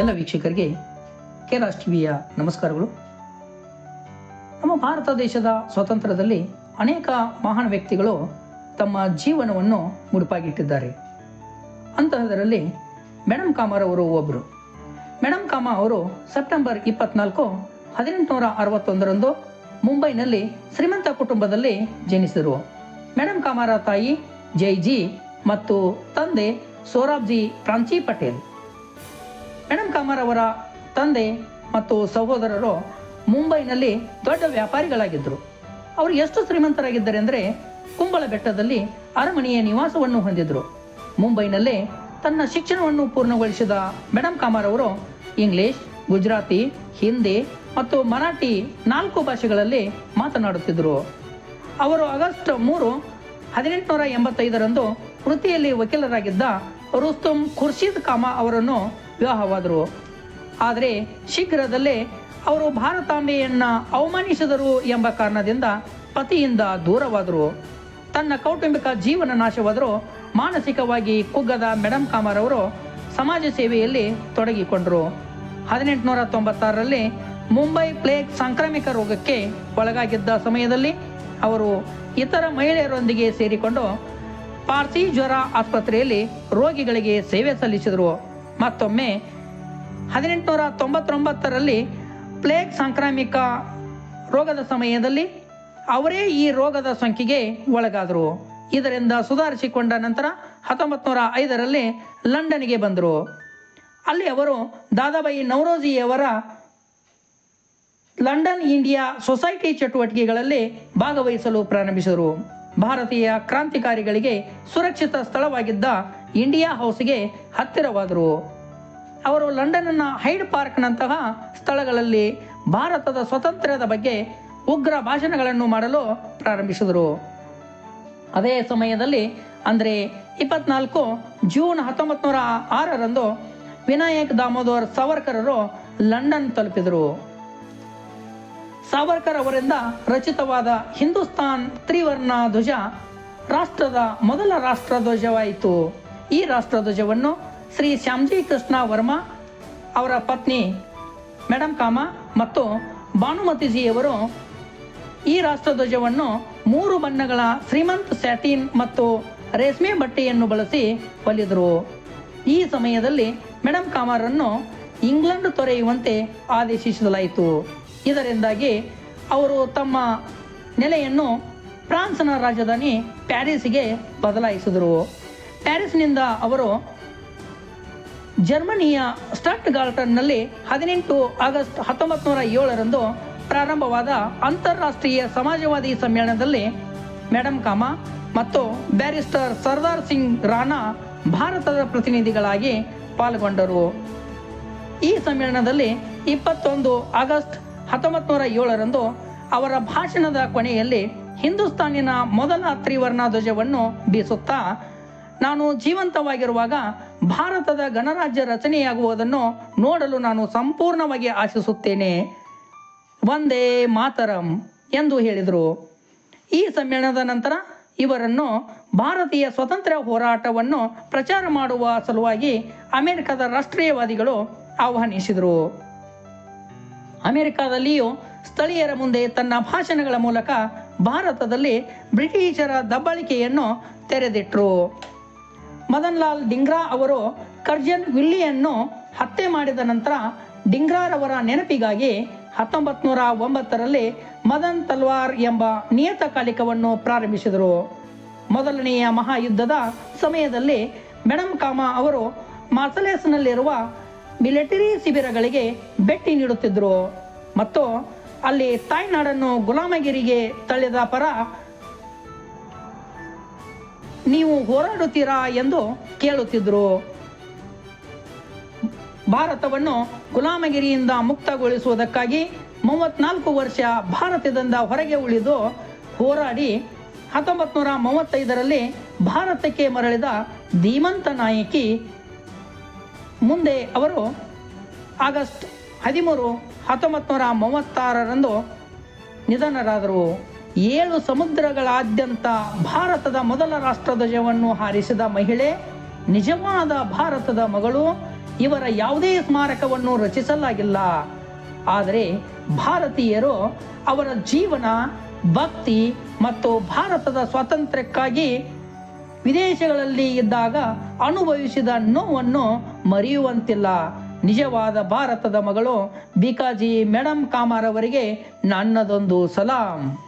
ಎಲ್ಲ ವೀಕ್ಷಕರಿಗೆ ಕೆ ರಾಜ್ ಟಿವಿಯ ನಮಸ್ಕಾರಗಳು. ನಮ್ಮ ಭಾರತ ದೇಶದ ಸ್ವಾತಂತ್ರ್ಯದಲ್ಲಿ ಅನೇಕ ಮಹಾನ್ ವ್ಯಕ್ತಿಗಳು ತಮ್ಮ ಜೀವನವನ್ನು ಮುಡುಪಾಗಿಟ್ಟಿದ್ದಾರೆ. ಅಂತಹದರಲ್ಲಿ ಮೇಡಮ್ ಕಾಮರ್ ಅವರು ಒಬ್ಬರು ಮೇಡಮ್ ಕಾಮ ಅವರು ಸೆಪ್ಟೆಂಬರ್ ಇಪ್ಪತ್ನಾಲ್ಕು ಹದಿನೆಂಟುನೂರ ಅರವತ್ತೊಂದರಂದು ಮುಂಬೈನಲ್ಲಿ ಶ್ರೀಮಂತ ಕುಟುಂಬದಲ್ಲಿ ಜನಿಸಿದರು. ಮೇಡಮ್ ಕಾಮರ ತಾಯಿ ಜೈಜಿ ಮತ್ತು ತಂದೆ ಸೋರಾಬ್ಜಿ ಪ್ರಾಂಚಿ ಪಟೇಲ್. ಮೇಡಮ್ ಕಾಮರ್ ಅವರ ತಂದೆ ಮತ್ತು ಸಹೋದರರು ಮುಂಬೈನಲ್ಲಿ ದೊಡ್ಡ ವ್ಯಾಪಾರಿಗಳಾಗಿದ್ದರು. ಅವರು ಎಷ್ಟು ಶ್ರೀಮಂತರಾಗಿದ್ದಾರೆ ಅಂದರೆ ಕುಂಬಳ ಬೆಟ್ಟದಲ್ಲಿ ಅರಮನೆಯ ನಿವಾಸವನ್ನು ಹೊಂದಿದ್ದರು. ಮುಂಬೈನಲ್ಲೇ ತನ್ನ ಶಿಕ್ಷಣವನ್ನು ಪೂರ್ಣಗೊಳಿಸಿದ ಮೇಡಮ್ ಕಾಮರ್ ಅವರು ಇಂಗ್ಲಿಷ್, ಗುಜರಾತಿ, ಹಿಂದಿ ಮತ್ತು ಮರಾಠಿ ನಾಲ್ಕು ಭಾಷೆಗಳಲ್ಲಿ ಮಾತನಾಡುತ್ತಿದ್ದರು. ಅವರು ಆಗಸ್ಟ್ ಮೂರು, ಹದಿನೆಂಟುನೂರ ಎಂಬತ್ತೈದರಂದು ವೃತ್ತಿಯಲ್ಲಿ ವಕೀಲರಾಗಿದ್ದ ರುಸ್ತುಂ ಖುರ್ಷೀದ್ ಕಾಮ ಅವರನ್ನು ವಿವಾಹವಾದರು. ಆದರೆ ಶೀಘ್ರದಲ್ಲೇ ಅವರು ಭಾರತಾಂಬೆಯನ್ನು ಅವಮಾನಿಸಿದರು ಎಂಬ ಕಾರಣದಿಂದ ಪತಿಯಿಂದ ದೂರವಾದರು. ತನ್ನ ಕೌಟುಂಬಿಕ ಜೀವನ ನಾಶವಾದರೂ ಮಾನಸಿಕವಾಗಿ ಕುಗ್ಗದ ಮೇಡಮ್ ಕಾಮರ್ ಅವರು ಸಮಾಜ ಸೇವೆಯಲ್ಲಿ ತೊಡಗಿಕೊಂಡರು. ಹದಿನೆಂಟುನೂರ ತೊಂಬತ್ತಾರರಲ್ಲಿ ಮುಂಬೈ ಪ್ಲೇಗ್ ಸಾಂಕ್ರಾಮಿಕ ರೋಗಕ್ಕೆ ಒಳಗಾಗಿದ್ದ ಸಮಯದಲ್ಲಿ ಅವರು ಇತರ ಮಹಿಳೆಯರೊಂದಿಗೆ ಸೇರಿಕೊಂಡು ಪಾರ್ಸಿ ಜ್ವರ ಆಸ್ಪತ್ರೆಯಲ್ಲಿ ರೋಗಿಗಳಿಗೆ ಸೇವೆ ಸಲ್ಲಿಸಿದರು. ಮತ್ತೊಮ್ಮೆ ಹದಿನೆಂಟುನೂರ ತೊಂಬತ್ತೊಂಬತ್ತರಲ್ಲಿ ಪ್ಲೇಗ್ ಸಾಂಕ್ರಾಮಿಕ ರೋಗದ ಸಮಯದಲ್ಲಿ ಅವರೇ ಈ ರೋಗದ ಸೋಂಕಿಗೆ ಒಳಗಾದರು. ಇದರಿಂದ ಸುಧಾರಿಸಿಕೊಂಡ ನಂತರ ಹತ್ತೊಂಬತ್ತು ನೂರ ಐದರಲ್ಲಿ ಲಂಡನ್ಗೆ ಬಂದರು. ಅಲ್ಲಿ ಅವರು ದಾದಾಬಾಯಿ ನವರೋಜಿಯವರ ಲಂಡನ್ ಇಂಡಿಯಾ ಸೊಸೈಟಿ ಚಟುವಟಿಕೆಗಳಲ್ಲಿ ಭಾಗವಹಿಸಲು ಪ್ರಾರಂಭಿಸಿದರು. ಭಾರತೀಯ ಕ್ರಾಂತಿಕಾರಿಗಳಿಗೆ ಸುರಕ್ಷಿತ ಸ್ಥಳವಾಗಿದ್ದ ಇಂಡಿಯಾ ಹೌಸ್ಗೆ ಹತ್ತಿರವಾದರು. ಅವರು ಲಂಡನ್ನ ಹೈಡ್ ಪಾರ್ಕ್ನಂತಹ ಸ್ಥಳಗಳಲ್ಲಿ ಭಾರತದ ಸ್ವಾತಂತ್ರ್ಯದ ಬಗ್ಗೆ ಉಗ್ರ ಭಾಷಣಗಳನ್ನು ಮಾಡಲು ಪ್ರಾರಂಭಿಸಿದರು. ಅದೇ ಸಮಯದಲ್ಲಿ ಅಂದರೆ ಇಪ್ಪತ್ನಾಲ್ಕು ಜೂನ್ ಹತ್ತೊಂಬತ್ತು ನೂರ ಆರರಂದು ವಿನಾಯಕ್ ದಾಮೋದರ್ ಸಾವರ್ಕರರು ಲಂಡನ್ ತಲುಪಿದರು. ಸಾವರ್ಕರ್ ಅವರಿಂದ ರಚಿತವಾದ ಹಿಂದೂಸ್ತಾನ್ ತ್ರಿವರ್ಣ ಧ್ವಜ ರಾಷ್ಟ್ರದ ಮೊದಲ ರಾಷ್ಟ್ರ ಧ್ವಜವಾಯಿತು ಈ ರಾಷ್ಟ್ರ ಧ್ವಜವನ್ನು ಶ್ರೀ ಶ್ಯಾಮ್ಜಿ ಕೃಷ್ಣ ವರ್ಮಾ ಅವರ ಪತ್ನಿ ಮೇಡಮ್ ಕಾಮ ಮತ್ತು ಭಾನುಮತಿಜಿಯವರು ಈ ರಾಷ್ಟ್ರಧ್ವಜವನ್ನು ಮೂರು ಬಣ್ಣಗಳ ಶ್ರೀಮಂತ್ ಸ್ಯಾಟಿನ್ ಮತ್ತು ರೇಷ್ಮೆ ಬಟ್ಟೆಯನ್ನು ಬಳಸಿ ಹೊಲಿದರು. ಈ ಸಮಯದಲ್ಲಿ ಮೇಡಮ್ ಕಾಮರನ್ನು ಇಂಗ್ಲೆಂಡ್ ತೊರೆಯುವಂತೆ ಆದೇಶಿಸಲಾಯಿತು. ಇದರಿಂದಾಗಿ ಅವರು ತಮ್ಮ ನೆಲೆಯನ್ನು ಫ್ರಾನ್ಸ್ನ ರಾಜಧಾನಿ ಪ್ಯಾರಿಸ್ಗೆ ಬದಲಾಯಿಸಿದರು. ಪ್ಯಾರಿಸ್ನಿಂದ ಅವರು ಜರ್ಮನಿಯ ಸ್ಟಟ್ ಗಾಲ್ಟನ್ನಲ್ಲಿ ಹದಿನೆಂಟು ಆಗಸ್ಟ್ ಹತ್ತೊಂಬತ್ತು ನೂರ ಏಳರಂದು ಪ್ರಾರಂಭವಾದ ಅಂತಾರಾಷ್ಟ್ರೀಯ ಸಮಾಜವಾದಿ ಸಮ್ಮೇಳನದಲ್ಲಿ ಮೇಡಮ್ ಕಾಮ ಮತ್ತು ಬ್ಯಾರಿಸ್ಟರ್ ಸರ್ದಾರ್ ಸಿಂಗ್ ರಾಣಾ ಭಾರತದ ಪ್ರತಿನಿಧಿಗಳಾಗಿ ಪಾಲ್ಗೊಂಡರು. ಈ ಸಮ್ಮೇಳನದಲ್ಲಿ ಇಪ್ಪತ್ತೊಂದು ಆಗಸ್ಟ್ ಹತ್ತೊಂಬತ್ತು ನೂರ ಏಳರಂದು ಅವರ ಭಾಷಣದ ಕೊನೆಯಲ್ಲಿ ಹಿಂದೂಸ್ತಾನಿನ ಮೊದಲ ತ್ರಿವರ್ಣ ಧ್ವಜವನ್ನು ಬೀಸುತ್ತಾ, ನಾನು ಜೀವಂತವಾಗಿರುವಾಗ ಭಾರತದ ಗಣರಾಜ್ಯ ರಚನೆಯಾಗುವುದನ್ನು ನೋಡಲು ನಾನು ಸಂಪೂರ್ಣವಾಗಿ ಆಶಿಸುತ್ತೇನೆ. ವಂದೇ ಮಾತರಂ ಎಂದು ಹೇಳಿದರು. ಈ ಸಮ್ಮೇಳನದ ನಂತರ ಇವರನ್ನು ಭಾರತೀಯ ಸ್ವತಂತ್ರ ಹೋರಾಟವನ್ನು ಪ್ರಚಾರ ಮಾಡುವ ಸಲುವಾಗಿ ಅಮೆರಿಕದ ರಾಷ್ಟ್ರೀಯವಾದಿಗಳು ಆಹ್ವಾನಿಸಿದರು. ಅಮೆರಿಕದಲ್ಲಿಯೂ ಸ್ಥಳೀಯರ ಮುಂದೆ ತನ್ನ ಭಾಷಣಗಳ ಮೂಲಕ ಭಾರತದಲ್ಲಿ ಬ್ರಿಟಿಷರ ದಬ್ಬಾಳಿಕೆಯನ್ನು ತೆರೆದಿಟ್ಟರು ಮದನ್ ಲಾಲ್ ಡಿಂಗ್ರಾ ಅವರು ಕರ್ಜನ್ ವಿಲ್ಲಿಯನ್ನು ಹತ್ಯೆ ಮಾಡಿದ ನಂತರ ಡಿಂಗ್ರಾರವರ ನೆನಪಿಗಾಗಿ ಹತ್ತೊಂಬತ್ತು ನೂರ ಒಂಬತ್ತರಲ್ಲಿ ಮದನ್ ತಲ್ವಾರ್ ಎಂಬ ನಿಯತಕಾಲಿಕವನ್ನು ಪ್ರಾರಂಭಿಸಿದರು. ಮೊದಲನೆಯ ಮಹಾಯುದ್ಧದ ಸಮಯದಲ್ಲಿ ಮೇಡಮ್ ಕಾಮಾ ಅವರು ಮಾರ್ಸಲೇಸ್ನಲ್ಲಿರುವ ಮಿಲಿಟರಿ ಶಿಬಿರಗಳಿಗೆ ಭೇಟಿ ನೀಡುತ್ತಿದ್ದರು ಮತ್ತು ಅಲ್ಲಿ ತಾಯ್ನಾಡನ್ನು ಗುಲಾಮಗಿರಿಗೆ ತಳ್ಳಿದ ಪರ, ನೀವು ಹೋರಾಡುತ್ತೀರಾ ಎಂದು ಕೇಳುತ್ತಿದ್ದರು ಭಾರತವನ್ನು ಗುಲಾಮಗಿರಿಯಿಂದ ಮುಕ್ತಗೊಳಿಸುವುದಕ್ಕಾಗಿ ಮೂವತ್ನಾಲ್ಕು ವರ್ಷ ಭಾರತದಿಂದ ಹೊರಗೆ ಉಳಿದು ಹೋರಾಡಿ ಹತ್ತೊಂಬತ್ತು ನೂರ ಮೂವತ್ತೈದರಲ್ಲಿ ಭಾರತಕ್ಕೆ ಮರಳಿದ ಧೀಮಂತ ನಾಯಕಿ ಮುಂದೆ ಅವರು ಆಗಸ್ಟ್ ಹದಿಮೂರು ಹತ್ತೊಂಬತ್ತು ನೂರ ಮೂವತ್ತಾರರಂದು ನಿಧನರಾದರು. ಏಳು ಸಮುದ್ರಗಳಾದ್ಯಂತ ಭಾರತದ ಮೊದಲ ರಾಷ್ಟ್ರಧ್ವಜವನ್ನು ಹಾರಿಸಿದ ಮಹಿಳೆ, ನಿಜವಾದ ಭಾರತದ ಮಗಳು, ಇವರ ಯಾವುದೇ ಸ್ಮಾರಕವನ್ನು ರಚಿಸಲಾಗಿಲ್ಲ. ಆದರೆ ಭಾರತೀಯರು ಅವರ ಜೀವನ, ಭಕ್ತಿ ಮತ್ತು ಭಾರತದ ಸ್ವಾತಂತ್ರ್ಯಕ್ಕಾಗಿ ವಿದೇಶಗಳಲ್ಲಿ ಇದ್ದಾಗ ಅನುಭವಿಸಿದ ನೋವನ್ನು ಮರೆಯುವಂತಿಲ್ಲ. ನಿಜವಾದ ಭಾರತದ ಮಗಳು ಬಿಕಾಜಿ ಮೇಡಮ್ ಕಾಮಾರ್ ಅವರಿಗೆ ನನ್ನದೊಂದು ಸಲಾಂ.